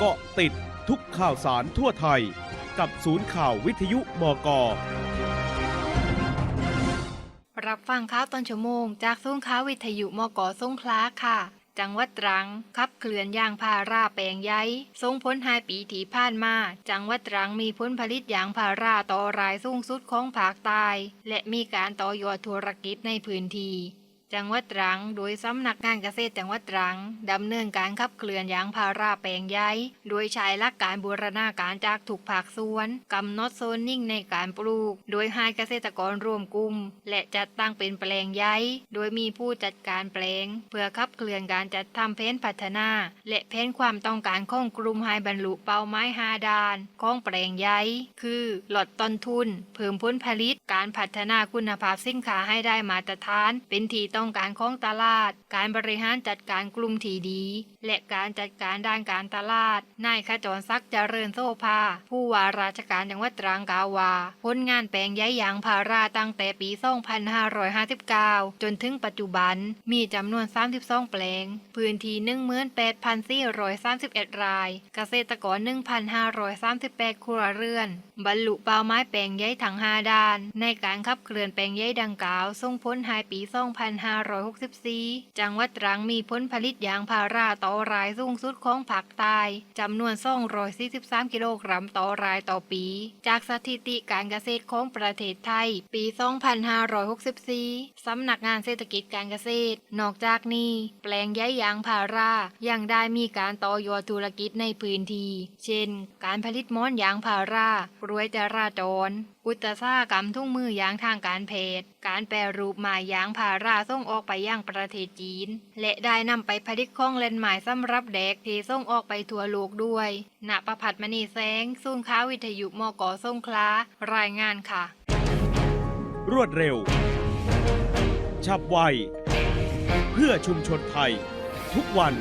เกาะติดทุกข่าวสารทั่วไทย กับศูนย์ข่าววิทยุบก รับฟังข่าวตอนชั่วโมง จากซุ้งข่าววิทยุมกสงขลาค่ะ จังหวัดตรังขับเคลื่อนยางพาราแปลงใหญ่ส่งผลหายปีที่ผ่านมา จังหวัดตรังมีผลผลิตยางพาราต่อรายสูงสุดของภาคใต้และมีการต่อยอดธุรกิจในพื้นที่ จังหวัดตรัง โดยสำนักงานเกษตรจังหวัดตรังดำเนินการขับเคลื่อนยางพาราแปลงใหญ่โดยใช้หลักการบูรณาการจากถูกภาคส่วนกำหนดโซนนิ่งในการปลูก โดยให้เกษตรกรรวมกลุ่มและจัดตั้งเป็นแปลงใหญ่โดยมีผู้จัดการแปลง เพื่อขับเคลื่อนการจัดทำแผนพัฒนา และแผนความต้องการของกลุ่มให้บรรลุเป้าหมายหาดานของแปลงใหญ่คือลดต้นทุน เพิ่มผลผลิตการพัฒนาคุณภาพสินค้าให้ได้มาตรฐาน เป็นที่ต้องการของตลาด การบริหารจัดการกลุ่มที่ดี และการจัดการด้านการตลาด นายขจรศักดิ์เจริญโซภา ผู้ว่าราชการจังหวัดตรังกาวา ผลงานแปลงย้ายยางพาราตั้งแต่ปี 2559 จนถึงปัจจุบัน มีจำนวน 32 แปลง พื้นที่ 18,431 ราย เกษตรกร 1,538 ครัวเรือน บรรลุเป้าหมายแปลงย้ายทั้ง5ด้าน ในการขับเคลื่อนแปลงย้ายดังกล่าวส่งผลหายปี2564 จังหวัดตรังมีผลผลิตยางพาราต่อรายสูงสุดของภาคใต้จำนวน243 กิโลกรัมต่อรายต่อปี จากสถิติการเกษตรของประเทศไทย ปี 2564 สำนักงานเศรษฐกิจการเกษตร นอกจากนี้ แปลงย้ายยางพารายังได้มีการต่อยอดธุรกิจในพื้นที่ เช่น การผลิตม้อนยางพารารวยจราจร อุตสาหกรรมทุ่งมือยางทางการแพทย์การแปรรูปไม้ยางพาราส่ง่งออกไปยังประเทศจีน และได้นำไปผลิตของเล่นใหม่สำหรับเด็กที่ส่งออกไปทั่วโลกด้วยณประพัดมณีแสงศูนย์ค้าวิทยุมกส่งคลารายงานค่ะ รวดเร็ว ฉับไว เพื่อชุมชนไทย ทุกวัน